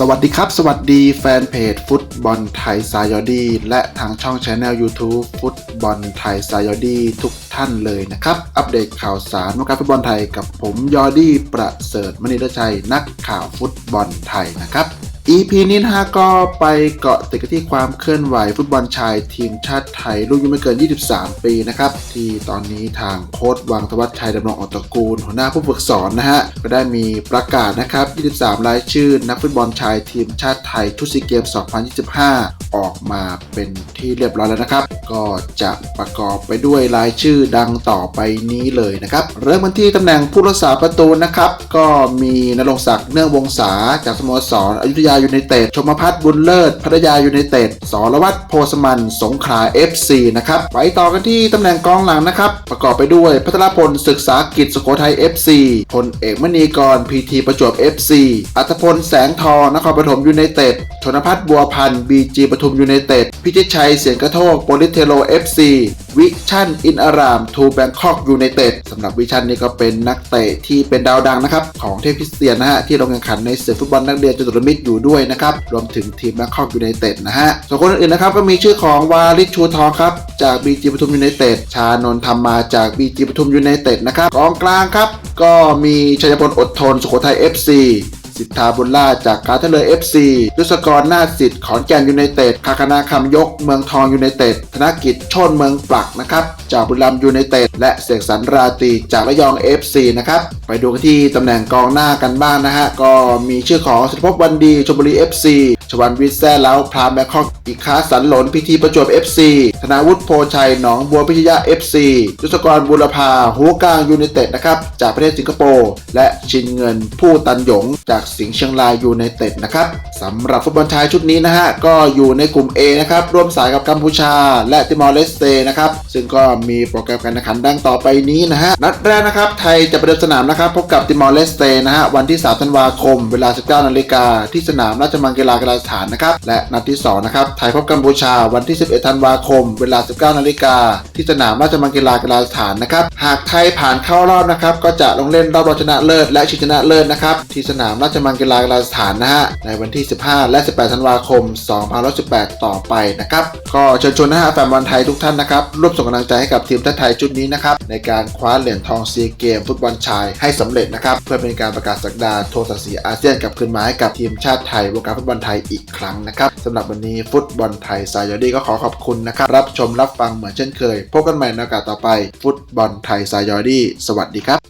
สวัสดีครับ สวัสดีแฟนเพจฟุตบอลไทยซายอดีและทางช่องช anel YouTube ฟุตบอลไทยซายอดีทุกท่านเลยนะครับ อัปเดตข่าวสารวงการฟุตบอลไทยกับผมยอดี้ประเสริฐมณีรชัยนักข่าวฟุตบอลไทยนะครับ EP นี้นะฮะก็ไปเกาะติดกันที่ความเคลื่อนไหวฟุตบอลชายทีมชาติไทยรุ่นอายุไม่เกิน 23 ปีนะครับ ที่ตอนนี้ทางโค้ชวังธวัชชัยดำรงอตระกูล หัวหน้าผู้ฝึกสอนนะฮะ ก็ได้มีประกาศนะครับ 23 รายชื่อ นักฟุตบอลชายทีมชาติไทยทุกซีเกม 2025 ออกมาเป็นที่เรียบร้อยแล้วนะครับ ก็จะประกอบไปด้วยรายชื่อดังต่อไปนี้เลยนะครับ เริ่มกันที่ตำแหน่งผู้รักษาประตูนะครับ ก็มีนรงศักดิ์เนื่องวงศาจากสโมสรอยุธยายูไนเต็ดชมพัฒน์บุญเลิศพัทยายูไนเต็ดสรวัตรโพสมันสงขลา FC นะครับไปต่อกันที่ตำแหน่งกองหลังนะครับ ประกอบไปด้วยพัทรพลศึกษากิจสุโขทัย FC พลเอกมณีกรพีทีประจวบ FC อัธพลแสงทองนครปฐมยูไนเต็ดชนพัฒน์บัวพันธ์บีจีปทุมยูไนเต็ด พิชิตชัยเสียงกระโทกโปลิเทโล FC วิชั่นอินอารามทูแบงคอกยูไนเต็ดสำหรับวิชั่นนี่ก็เป็นนักเตะที่เป็นดาวดังนะครับ ของเทพคริสเตียนนะฮะ ที่ลงแข่งขันในศึกฟุตบอลนักเรียนจตุรมิตรอยู่ด้วยนะครับ รวมถึงทีมแบงคอกยูไนเต็ดนะฮะส่วนคนอื่นนะครับก็มีชื่อของวาลิชชูทองครับ จากบีจีปทุมยูไนเต็ดชานนท์ธรรมมาจากบีจีปทุมยูไนเต็ดนะครับกองกลางครับก็มีชัยพลอดทนสุโขทัย FC สิทธาบุญล่าจากการท่าเรือ FC ดุสกรนาสิทธิ์ขอนแก่นยูไนเต็ดคาคนาคำยกเมืองทองยูไนเต็ดธนกิจชนเมืองปลักนะครับจากบุรีรัมยูไนเต็ดและเสกสรรราตีจากระยอง FC นะครับไปดูกันที่ตำแหน่งกองหน้ากันบ้างนะฮะก็มีชื่อของสุภพวันดีชมบุรี FC ชวันวิทแซ่แล้วพรามแบงคอกอีกคาสันหลนพิธีประจวบ FC ธนาวุฒิโพชัยหนองบัวพิชยา FC ดุสกรบุรพาหัวกลางยูไนเต็ดนะครับจากประเทศสิงคโปร์และชินเงินผู้ตันหยงจากสิงห์เชียงรายยูไนเต็ดนะครับสำหรับฟุตบอลชายชุดนี้นะฮะก็อยู่ในกลุ่ม A นะครับร่วมสายกับกัมพูชา และติมอร์เลสเตนะครับซึ่งก็มีโปรแกรมการแข่งขันดังต่อไปนี้นะฮะนัดแรกนะครับไทยจะประเดิมสนามนะครับพบกับติมอร์เลสเตนะฮะวันที่ 3 ธันวาคม เวลา 19นาฬิกาที่สนามราชมังคลากีฬาสถานนะครับ และนัดที่ 2 นะครับ ไทยพบกัมพูชาวันที่ 11 ธันวาคม เวลา 19 นาฬิกา ที่สนามราชมังคลากีฬาสถานนะครับ หากไทยผ่านเข้ารอบนะครับ ก็จะลงเล่นรอบรองชนะเลิศและชิงชนะเลิศนะครับ ที่สนามราชมังคลากีฬาสถานนะฮะ ในวันที่ 15 และ 18 ธันวาคม 2018 ต่อไปนะครับ ก็เชิญชวนนะฮะแฟนบอลไทยทุกท่านนะครับ ร่วมส่งกำลังใจให้กับทีมชาติไทยชุดนี้นะครับ ในการคว้าเหรียญทองซีเกมฟุตบอลชายให้สำเร็จนะครับ เพื่อเป็นการประกาศสักดาโทรศักดิ์ศรีอาเซียนกลับคืนมาให้กับทีมชาติไทยวงการฟุตบอลไทยอีกครั้งนะครับสำหรับวันนี้ฟุตบอลไทยสายยอดีก็ขอขอบคุณนะครับรับชมรับฟังเหมือนเช่นเคย พบกันใหม่ในโอกาสต่อไป ฟุตบอลไทยสายยอดีสวัสดีครับ